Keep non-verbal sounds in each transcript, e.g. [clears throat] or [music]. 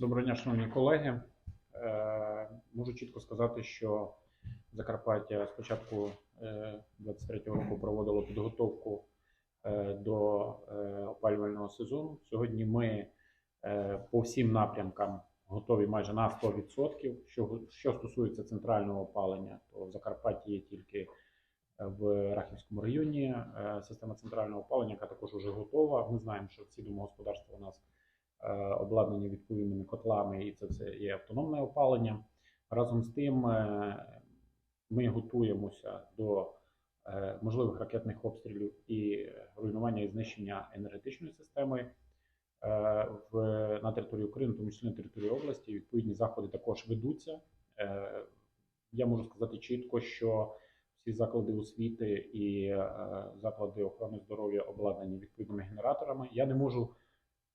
Доброго дня, шановні колеги. Е, Можу чітко сказати, що Закарпаття з початку 23-го року проводило підготовку е, до е, опалювального сезону. Сьогодні ми е, по всім напрямкам готові майже на 100%. Що, що стосується центрального опалення, то в Закарпатті є тільки в Рахівському районі е, система центрального опалення, яка також вже готова. Ми знаємо, що всі домогосподарства у нас е, обладнані відповідними котлами, і це все є автономне опалення. Разом з тим, е, ми готуємося до е, можливих ракетних обстрілів і руйнування і знищення енергетичної системи е, в, на території України, тому числі на території області. Відповідні заходи також ведуться. Е, Я можу сказати чітко, що всі заклади освіти і е, заклади охорони здоров'я обладнані відповідними генераторами. Я не можу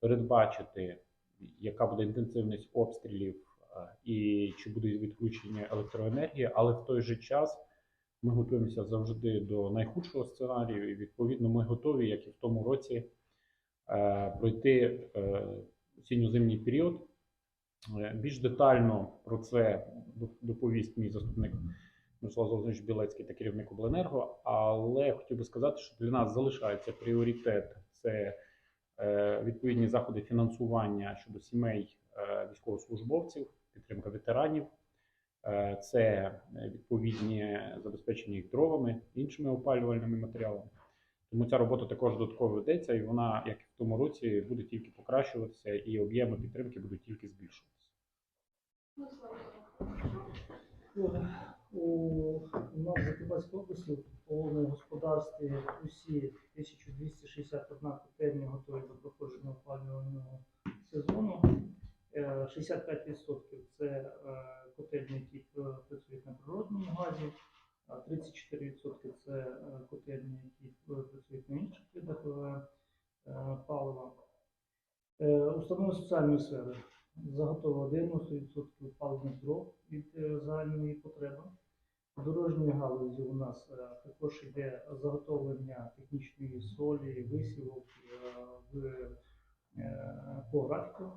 передбачити, яка буде інтенсивність обстрілів е, і чи буде відключення електроенергії, але в той же час ми готуємося завжди до найхудшого сценарію, і відповідно ми готові, як і в тому році, е, пройти е, осінньо-зимній період. Більш детально про це доповість мій заступник Мирослав Золотович Білецький та керівник обленерго. Але хотів би сказати, що для нас залишається пріоритет це відповідні заходи фінансування щодо сімей е, військовослужбовців, підтримка ветеранів, е, це е, відповідні забезпечення їх дровами, іншими опалювальними матеріалами. Тому ця робота також додатково ведеться, і вона, як і в тому році, буде тільки покращуватися, і об'єми підтримки будуть тільки збільшуватися. У нас в Закарпатській області в повному господарстві усі 1261 котельня готові до проходження опалювального сезону. Е, 65% це е, котельні, які працюють на природному газі, а 34% це е, котельні, які працюють на інших видах е, е, палива. Е, Установи соціальної сфери заготовлено 90% паливних дров від е, загальної потреби. В дорожній галузі у нас е, також йде заготовлення технічної солі, висівок е, в, е, по графіку.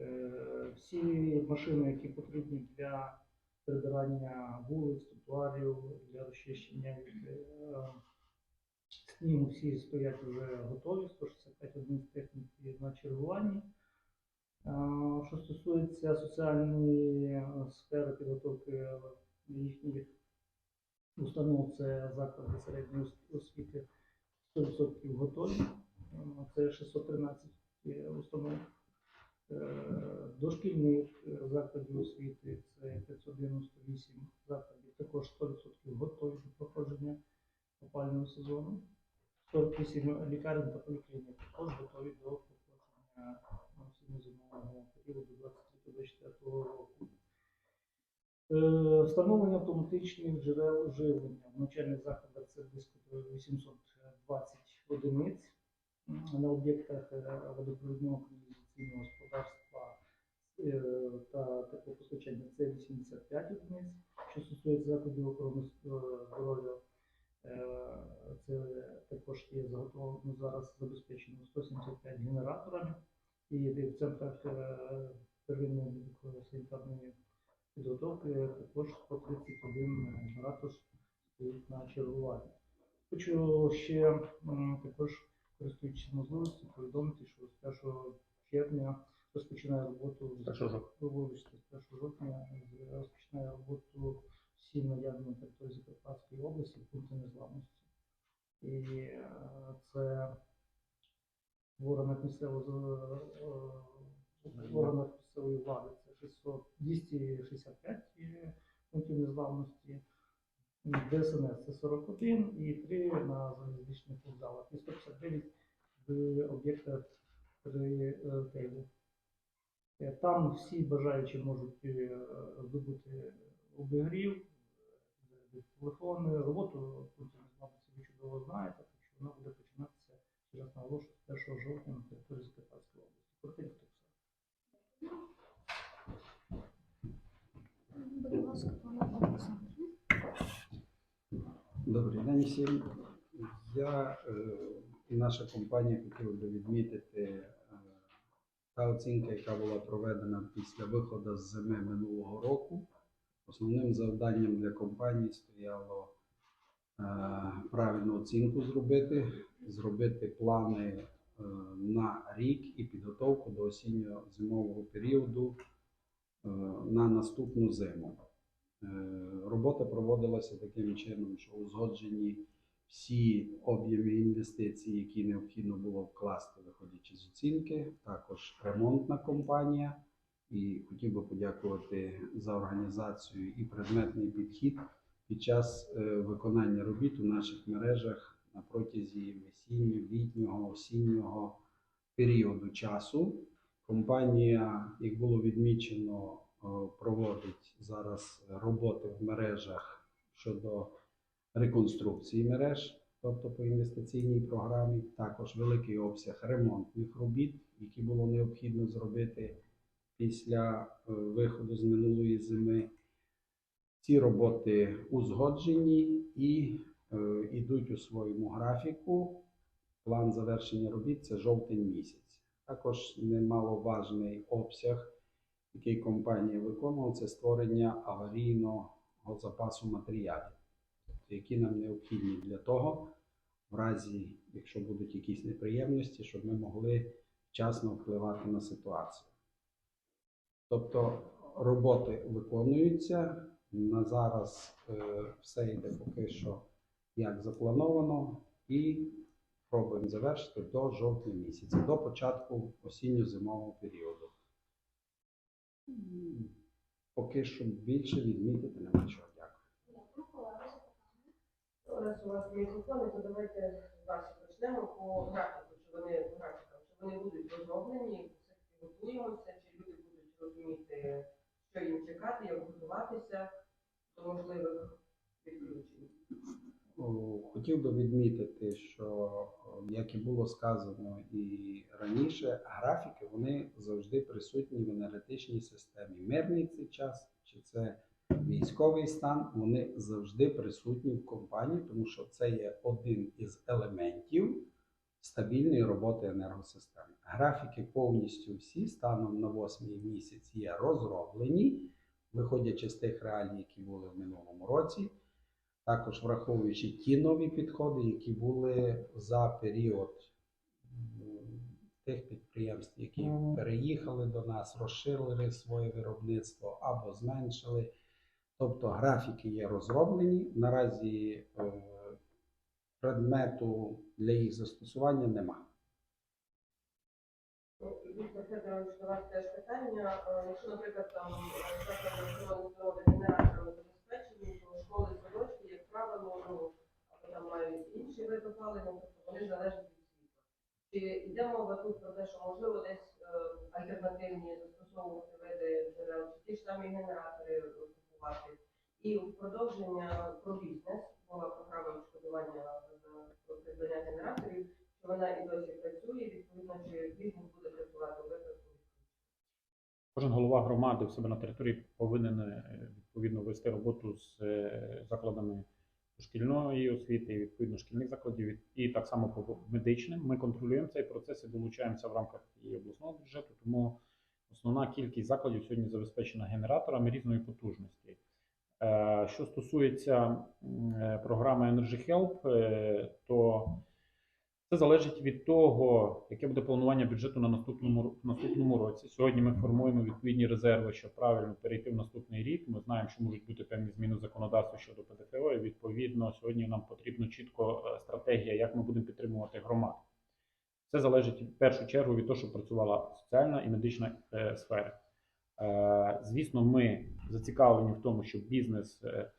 Е, Всі машини, які потрібні для прибирання вулиць, тротуарів, для розчищення е, снігу, всі стоять вже готові, 165 одиниць техніки на чергуванні. Е, Що стосується соціальної сфери підготовки їхніх установ, це заклади середньої освіти 100% готові. Це 613 установ. Е, Дошкільних е, закладів освіти це 598 закладів, також 100% готові до проходження опального сезону. 48 лікарень та поліклінік також готові до проходження осінньо-зимового періоду 23-24 року. Е, Встановлення автоматичних джерел живлення в навчальних закладах це близько 820 одиниць. На об'єктах водопровідного каналізаційного господарства е, та теплопостачання це 85 одиниць. Що стосується закладів охорони е, здоров'я, е, це також є заготовлено зараз забезпечено 175 генераторами. І в центрах первинної медико-санітарної підготовки також 131 генератор стоїть на чергуванні. Хочу ще також, користуючись можливістю, повідомити, що з 1 червня розпочинає роботу з Першого жовтня. вибачте, з 1 жовтня розпочинає роботу наявні на території Закарпатської області пункти незламності. І е, це в органах місцевого е, в органах місцевої влади це 600, 265 пунктів незламності. ДСНС це 41 і 3 на залізничних вокзалах і 159 в об'єктах при ритейлі. Е, Там всі бажаючі можуть е, здобути обігрів, е, телефони, роботу ви чудово знаєте, так що вона буде починатися через наголошую з 1 жовтня на території Закарпатської області. Коротенько так все. Будь ласка, пане Олександре. Добрий день всім. Я е, і наша компанія хотіла би відмітити е, та оцінка, яка була проведена після виходу з зими минулого року, основним завданням для компанії стояло е, правильну оцінку зробити, зробити плани е, на рік і підготовку до осінньо-зимового періоду е, на наступну зиму. Робота проводилася таким чином, що узгоджені всі об'єми інвестицій, які необхідно було вкласти, виходячи з оцінки, також ремонтна компанія. І хотів би подякувати за організацію і предметний підхід під час е, виконання робіт у наших мережах на протязі весіннього, літнього, осіннього періоду часу. Компанія, як було відмічено, е, проводить зараз роботи в мережах щодо реконструкції мереж, тобто по інвестиційній програмі, також великий обсяг ремонтних робіт, які було необхідно зробити після е, виходу з минулої зими. Ці роботи узгоджені і е, йдуть у своєму графіку. План завершення робіт це жовтень місяць. Також немаловажний обсяг, який компанія виконувала, це створення аварійного запасу матеріалів, які нам необхідні для того, в разі, якщо будуть якісь неприємності, щоб ми могли вчасно впливати на ситуацію. Тобто роботи виконуються. На зараз е, все йде поки що як заплановано, і пробуємо завершити до жовтня місяця, до початку осінньо-зимового періоду. Поки що більше відмітити нема чого. Дякую. Раз у вас мікрофони, то давайте вас почнемо по графіку, чи вони графікам, чи вони будуть розроблені, все-таки готуємося, чи люди будуть розуміти, що їм чекати, як готуватися до можливих відключень. О, Хотів би відмітити, що, як і було сказано і раніше, графіки вони завжди присутні в енергетичній системі. Мирний цей час, чи це військовий стан, вони завжди присутні в компанії, тому що це є один із елементів стабільної роботи енергосистеми. Графіки повністю всі станом на восьмий місяць є розроблені, виходячи з тих реалій, які були в минулому році також враховуючи ті нові підходи, які були за період тих підприємств, які переїхали до нас, розширили своє виробництво або зменшили. Тобто графіки є розроблені. Наразі е, предмету для їх застосування немає. Віктор Федорович, до вас теж питання. Е, Якщо, наприклад, там е, заклади генераторами забезпечені, то школи садочки, як правило, ну, або там мають інші види опалення, тобто вони залежать від світла. Чи йде мова тут про те, що можливо десь альтернативні застосовувати види джерел, чи ті ж самі генератори купувати? І в продовження про бізнес була програма відшкодування придбання генераторів, що вона і досі працює, відповідно, чи бізнес буде працювати у. Кожен голова громади в себе на території повинен е, відповідно вести роботу з е, закладами шкільної освіти, відповідно шкільних закладів, і так само по медичним. Ми контролюємо цей процес і долучаємося в рамках і обласного бюджету. Тому основна кількість закладів сьогодні забезпечена генераторами різної потужності. Е, Що стосується е, програми Energy Help, е, то це залежить від того, яке буде планування бюджету на наступному наступному році. Сьогодні ми формуємо відповідні резерви, щоб правильно перейти в наступний рік. Ми знаємо, що можуть бути певні зміни в законодавстві щодо ПДФО. І відповідно, сьогодні нам потрібно чітко стратегія, як ми будемо підтримувати громаду. Це залежить в першу чергу від того, щоб працювала соціальна і медична е, сфери. Е, звісно, ми зацікавлені в тому, щоб бізнес е,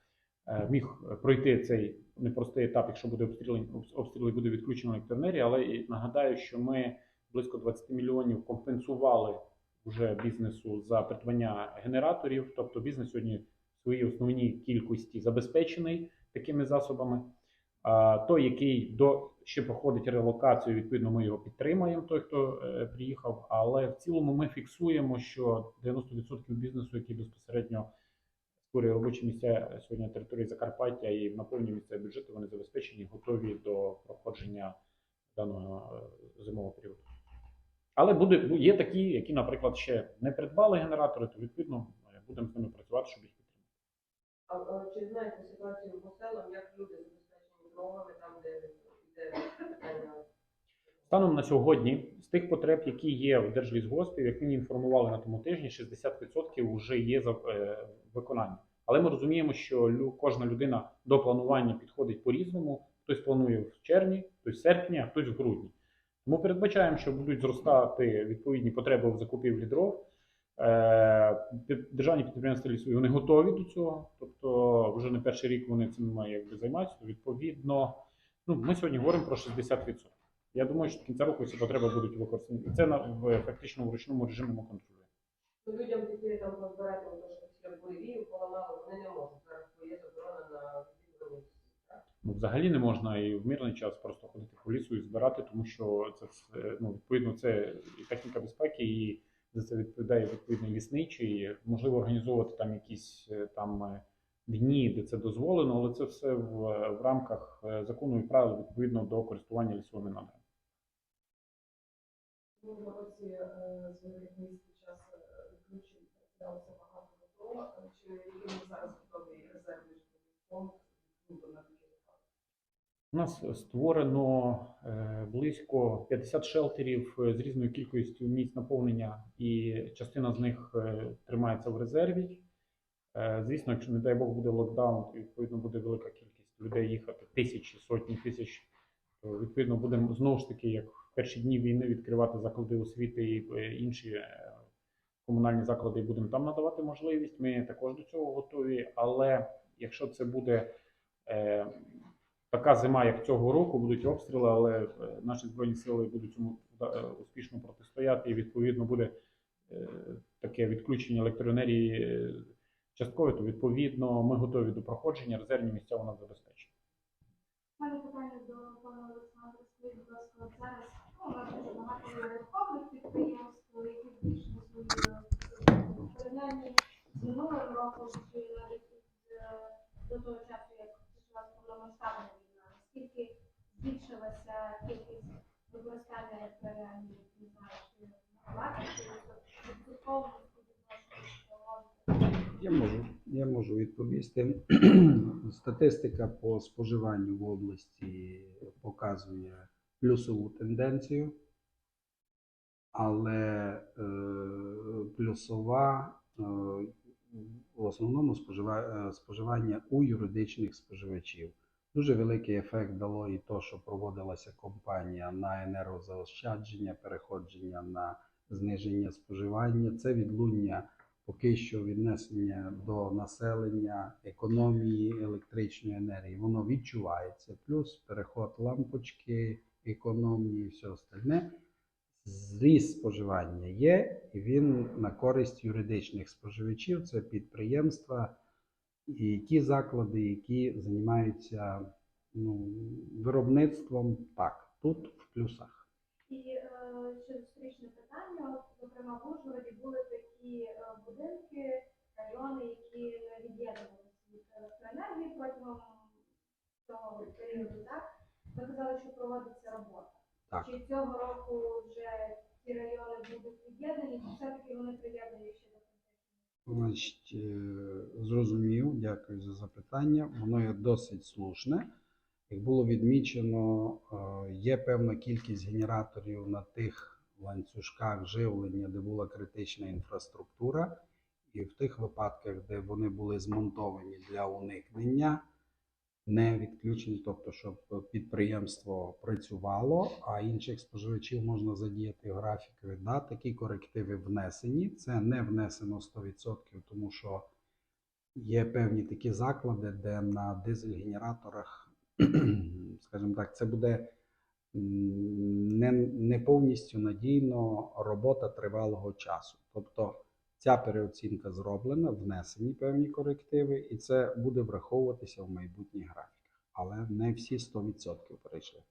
міг пройти цей непростий етап, якщо буде обстріл, обстріл і буде відключена електроенергія. Але і нагадаю, що ми близько 20 мільйонів компенсували вже бізнесу за придбання генераторів. Тобто бізнес сьогодні в своїй основній кількості забезпечений такими засобами. Той, який до ще проходить релокацію, відповідно, ми його підтримаємо, той, хто е, приїхав. Але в цілому ми фіксуємо, що 90% бізнесу, який безпосередньо створює робочі місця сьогодні на території Закарпаття і наповнює місцеві бюджети, вони забезпечені, готові до проходження даного е, зимового періоду. Але буде, є такі, які, наприклад, ще не придбали генератори, то відповідно е, будемо з ними працювати, щоб їх підтримати. А чи знаєте ситуацію по селам, як люди забезпечені дорогами, там, де йде питання? Станом на сьогодні, з тих потреб, які є в Держлісгоспі, як мені інформували на тому тижні, 60% вже є за е, виконання. Але ми розуміємо, що кожна людина до планування підходить по-різному. Хтось планує в червні, хтось в серпні, а хтось в грудні. Тому передбачаємо, що будуть зростати відповідні потреби в закупівлі дров. Е, Державні підприємства лісові вони готові до цього, тобто вже не перший рік вони цим е, якби займаються. Відповідно, ну ми сьогодні говоримо про 60%. Я думаю, що до кінця року ці потреби будуть використані. І це на в фактично в ручному режимі ми контролюємо. Ну, людям тільки там позбирати, що після поламали, вони не можуть. Зараз є заборона на. Ну, взагалі не можна і в мирний час просто ходити по лісу і збирати, тому що це ну, відповідно це і техніка безпеки, і за це відповідає відповідний лісничий. Можливо, організовувати там якісь е, там е, дні, де це дозволено, але це все в, в рамках е, закону і правил відповідно до користування лісовими надрами. Минулого році е, з великих міст під час відключень трапилося багато дров. Чи ми зараз готовий резервний фонд ну, такі випадки? У нас створено е, близько 50 шелтерів е, з різною кількістю місць наповнення, і частина з них тримається в резерві. Звісно, якщо не дай Бог буде локдаун, то відповідно буде велика кількість людей їхати тисячі, сотні тисяч. То відповідно будемо знову ж таки, як перші дні війни, відкривати заклади освіти і е, інші е, комунальні заклади, і будемо там надавати можливість. Ми також до цього готові. Але якщо це буде е, така зима, як цього року, будуть обстріли, але е, наші збройні сили будуть цьому успішно протистояти, і відповідно буде е, таке відключення електроенергії часткове, то відповідно ми готові до проходження. Резервні місця у нас забезпечені. Мене питання до пана Олександра. Скажіть, будь ласка, зараз Я можу, я можу відповісти. [clears throat] Статистика по споживанню в області показує плюсову тенденцію, але е, плюсова е, в основному е, споживання у юридичних споживачів. Дуже великий ефект дало і то, що проводилася кампанія на енергозаощадження, переходження на зниження споживання. Це відлуння поки що віднесення до населення економії електричної енергії. Воно відчувається. Плюс переход лампочки, економії і все остальне. Зріст споживання є, і він на користь юридичних споживачів. Це підприємства і ті заклади, які займаються ну, виробництвом. Так, тут в плюсах. І е, ще зустрічне питання. От, зокрема, в Ужгороді були такі е, будинки, райони, які від'єднувалися від електроенергії протягом цього періоду. Так ви казали, що проводиться робота. Так. Чи цього року вже ці райони будуть від'єднані, чи все-таки вони приєднані ще до? Значить, е, зрозумів, дякую за запитання. Воно є досить слушне. Як було відмічено, е, є певна кількість генераторів на тих ланцюжках живлення, де була критична інфраструктура, і в тих випадках, де вони були змонтовані для уникнення не відключені, тобто, щоб підприємство працювало, а інших споживачів можна задіяти графіки. Да, такі корективи внесені. Це не внесено 100%, тому що є певні такі заклади, де на дизель-генераторах, [clears throat] скажімо так, це буде не, не повністю надійно робота тривалого часу. Тобто ця переоцінка зроблена, внесені певні корективи, і це буде враховуватися в майбутніх графіках. Але не всі 100% перейшли.